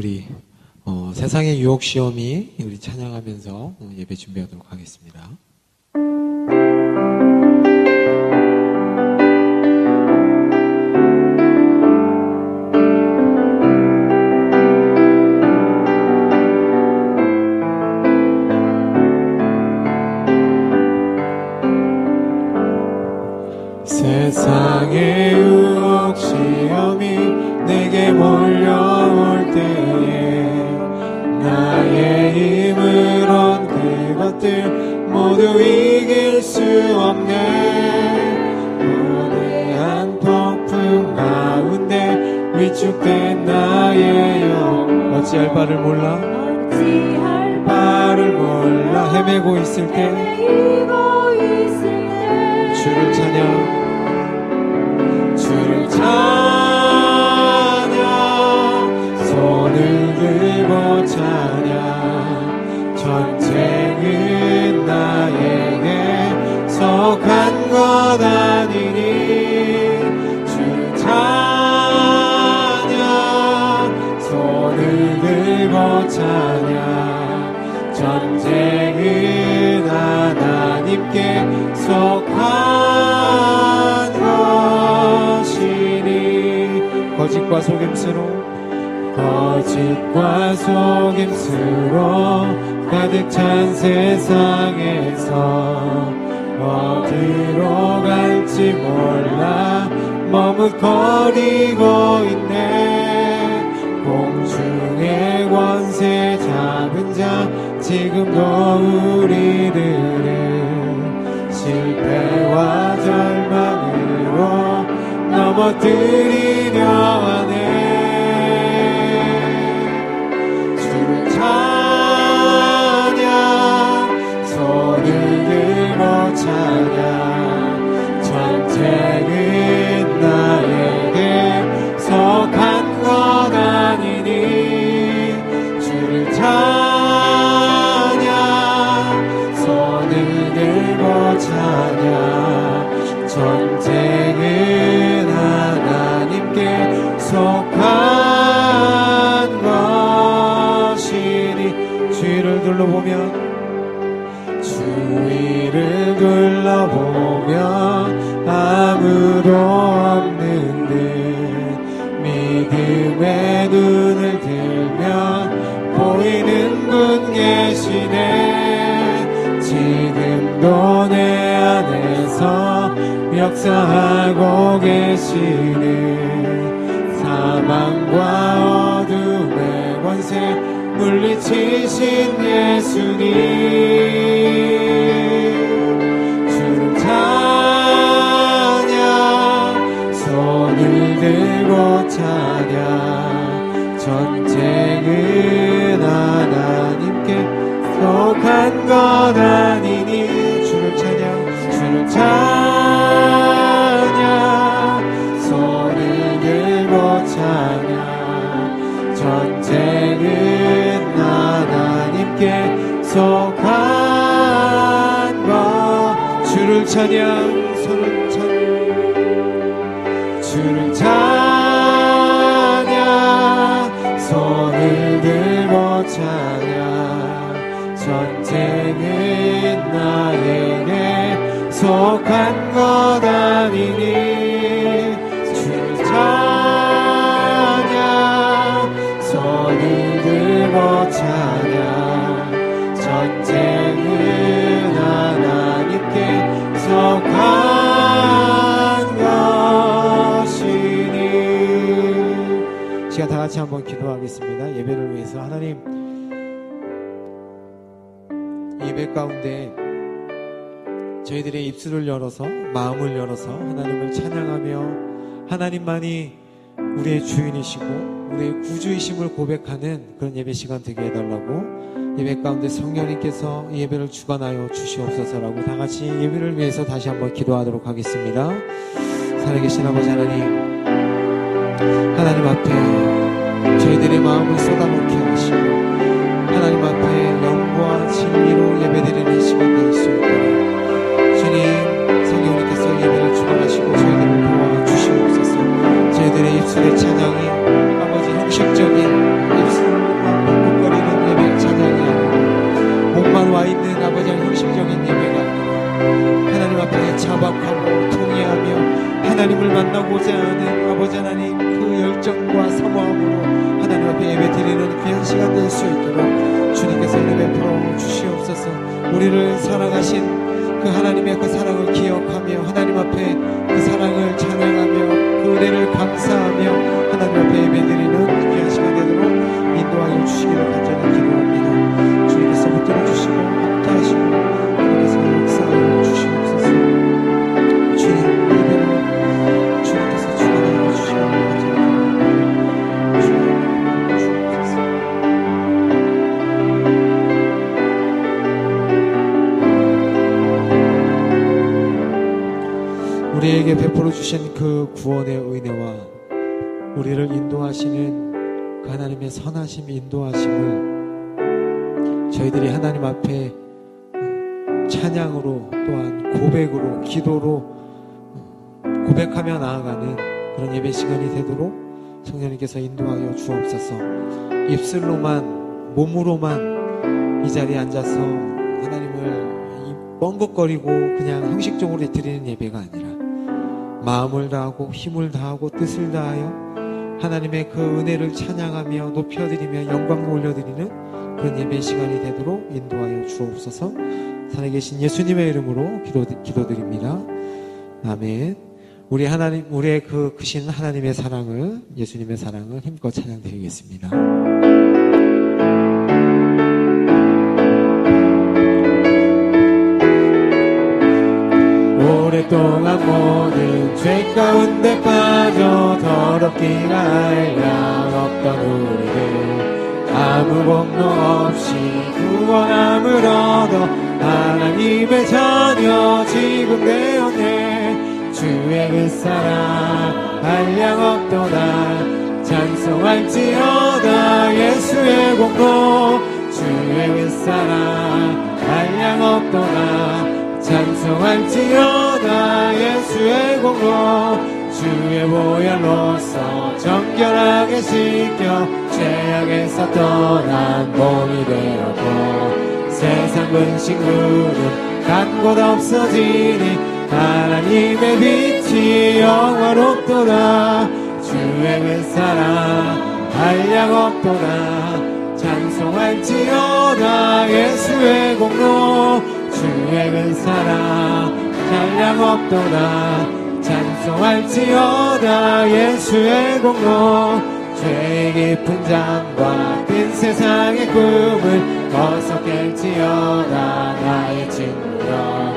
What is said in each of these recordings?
우리 어, 세상의 유혹 시험이 우리 찬양하면서 어, 예배 준비하도록 하겠습니다. 바를 몰라 거짓과 속임수로 거짓과 속임수로 가득 찬 세상에서 어디로 갈지 몰라 머뭇거리고 있네. 공중의 권세 잡은 자 지금도 우리들을 실패와 절망으로 넘어뜨리려 하네. 주를 찬양 손을 들고 찬양 전쟁은 나에게 속한 것 아니니. 주를 찬양 손을 들고 찬양 안에서 역사하고 계시는 사망과 어둠의 권세 물리치신 예수님. 주를 찬양 손을 들고 찬양 전쟁은 하나님께 속한 것 아니 찬양 손을 찬양 주를 찬양 손을 들고 찬양. 전쟁은 나에게 속 같이 한번 기도하겠습니다. 예배를 위해서 하나님 이 예배 가운데 저희들의 입술을 열어서 마음을 열어서 하나님을 찬양하며 하나님만이 우리의 주인이시고 우리의 구주이심을 고백하는 그런 예배 시간 되게 해달라고 예배 가운데 성령님께서 이 예배를 주관하여 주시옵소서라고 다 같이 예배를 위해서 다시 한번 기도하도록 하겠습니다. 살아계신 아버지 하나님 하나님 앞에 저희들의 마음을 쏟아놓게 하시고 하나님 앞에 영과 진리로 예배드리는 시간 될 수 있도록 주님 성령님께서 예배를 주관하시고 저희들을 도와주시옵소서. 저희들의 입술의 찬양이 아버지 형식적인 하나님을 만나고자 하는 아버지 하나님 그 열정과 사모함으로 하나님 앞에 예배 드리는 귀한 시간 될 수 있도록 주님께서 은혜 베풀어 주시옵소서. 우리를 사랑하신 그 하나님의 그 사랑을 기억하며 하나님 앞에 그 사랑을 찬양하며 그 은혜를 감사하며 하나님 앞에 예배 드리는 귀한 시간 되도록 인도하여 주시기를 간절히 기도합니다. 주님께서 붙들어 주시고 그 구원의 은혜와 우리를 인도하시는 그 하나님의 선하심 인도하심을 저희들이 하나님 앞에 찬양으로 또한 고백으로 기도로 고백하며 나아가는 그런 예배 시간이 되도록 성령님께서 인도하여 주옵소서. 입술로만 몸으로만 이 자리에 앉아서 하나님을 이 뻥긋거리고 그냥 형식적으로 드리는 예배가 아니라 마음을 다하고 힘을 다하고 뜻을 다하여 하나님의 그 은혜를 찬양하며 높여드리며 영광을 올려드리는 그런 예배 시간이 되도록 인도하여 주옵소서 산에 계신 예수님의 이름으로 기도, 기도드립니다. 아멘. 우리 하나님, 우리의 그 크신 하나님의 사랑을, 예수님의 사랑을 힘껏 찬양드리겠습니다. 동안 모든 죄 가운데 빠져 더럽기가 알량 없던 우리를 아무 공로 없이 구원함을 얻어 하나님의 자녀 지금 되었네 주의 그 사랑 한량 없도다. 찬송할지어다 예수의 공로. 주의 그 사랑 한량 없도다 찬송할지어다 예수의 공로 주의 보혈로서 정결하게 씻겨 죄악에서 떠난 몸이 되었고 세상 근심 구름 간곳 없어지니 하나님의 빛이 영화롭도다. 주의 그 사랑 한량 없도다. 찬송할지어다 예수의 공로 주의 그 사랑 한량 없도다. 찬송할지어다. 예수의 공로. 죄의 깊은 잠과 빈 세상의 꿈을 어서 깰지어다. 나의 친구여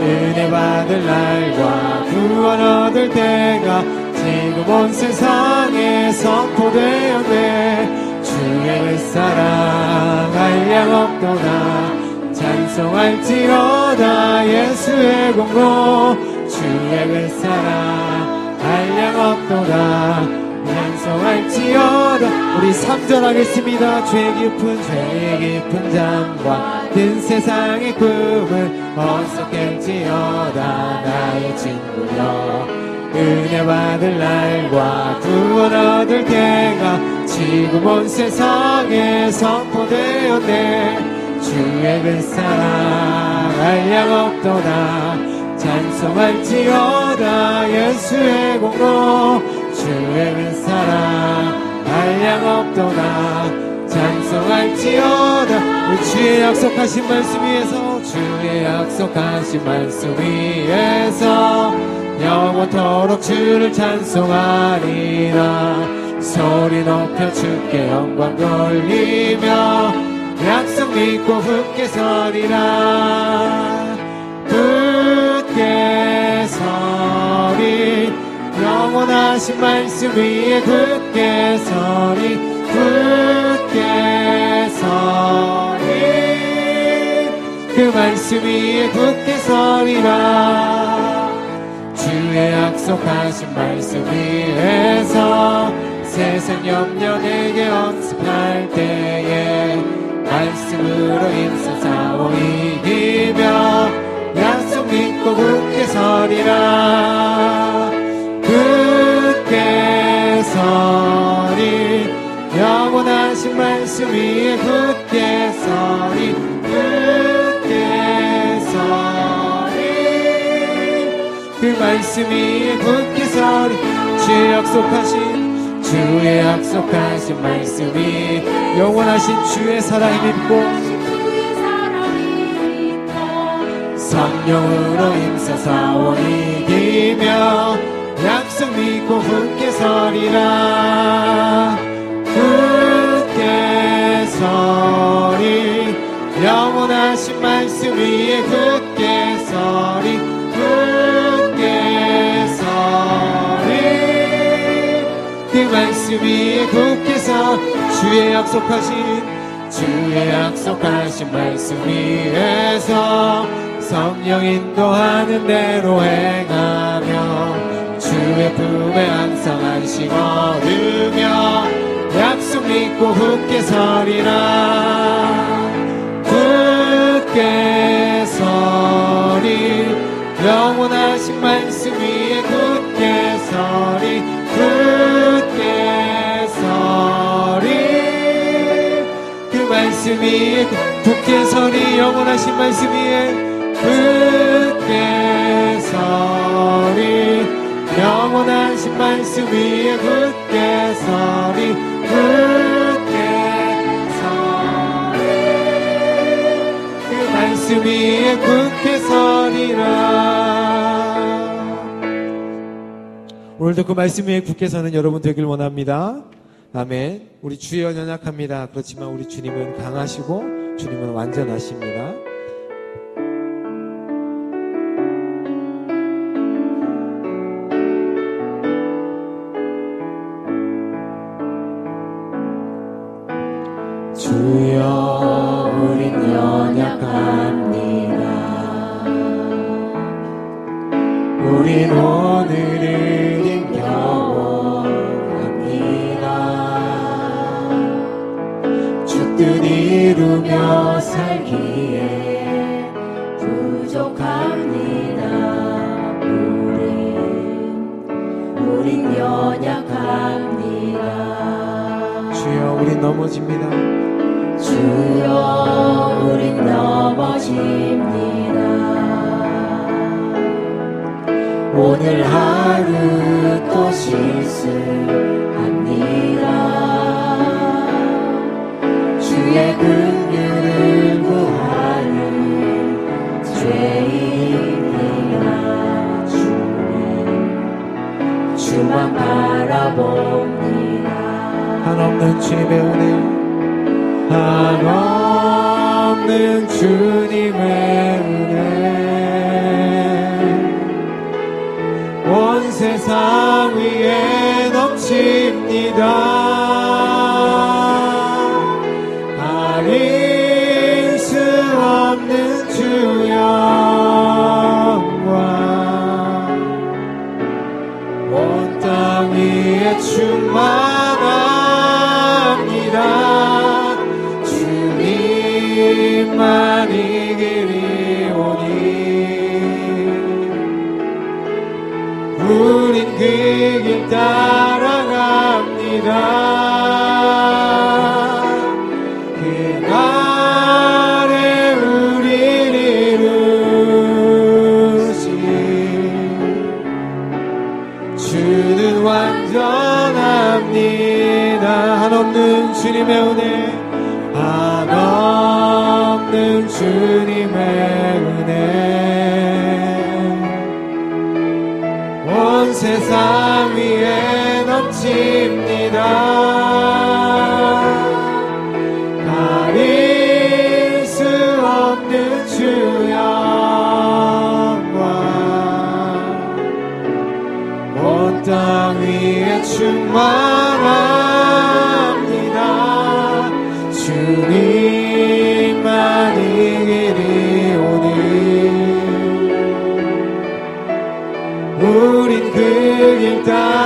은혜 받을 날과 구원 얻을 때가 지금 온 세상에 선포되었네. 주의 그 사랑 한량 없도다 찬송할지어다 예수의 공로. 주의 그 사랑 한량 없도다. 찬송할지어다. 우리 3절 하겠습니다. 죄 깊은 죄 깊은 잠과 든 세상의 꿈을 어서 깰지어다. 나의 친구여 은혜 받을 날과 구원 얻을 때가 지금 온 세상에 선포되었네 주의 그 사랑 한량 없도다. 찬송할지어다. 예수의 공로. 주의 그 사랑 한량 없도다. 찬송할지어다. 주의 약속하신 말씀 위에서 주의 약속하신 말씀 위에서 영원토록 주를 찬송하리라. 소리 높여 주께 영광 돌리며 믿고 굳게 서리라. 굳게 서리. 영원하신 말씀 위에 굳게 서리. 굳게 서리. 그 말씀 위에 굳게 서리라. 주의 약속하신 말씀 위에서 세상 염려 내게 언습할 때에 말씀으로 싸워 이기며 약속 믿고 굳게 서리라. 굳게 서리. 영원하신 말씀 위에 굳게 서리. 굳게 서리. 그 말씀 위에 굳게 서리. 주의 약속하신 주의 약속하신 말씀이 영원하신 주의 사랑이 믿고 성령으로 힘써서 이기며 약속 믿고 굳게 서리라 말씀 위에 굳게 서 주의 약속하신 주의 약속하신 말씀 위에서 성령 인도하는 대로 행하며 주의 품에 항상 안식 얻으며 약속 믿고 굳게 서리라. 굳게 서리. 영원하신 말씀 위에 굳게 서리 굳게 서리. 그 말씀 위에 굳게 서리 영원하신 말씀 위에 굳게 서리 영원하신 말씀 위에 굳게 서리 굳게 서리 그 말씀 위에 굳게 서리라 오늘도 그 말씀 위에 굳게 서는 여러분 되길 원합니다. 아멘. 우리 주여 연약합니다. 그렇지만 우리 주님은 강하시고 주님은 완전하십니다 뜻 이루며 살기에 부족합니다. 우린 우린 연약합니다. 주여 우린 넘어집니다 주여 우린 넘어집니다. 오늘 하루 또 실수합니다. 위에 넘칩니다. 가릴 수 없는 주 영광. 온 땅 위에 충만합니다. 주님만 이 길이 오니 우린 그길 따라갑니다. 그날에 우리를 이루시 주는 완전합니다. 한없는 주님의 은혜 한없는 주님 세상 위에 넘칩니다. 가릴 수 없는 주 영광. 온땅 위에 충만합 길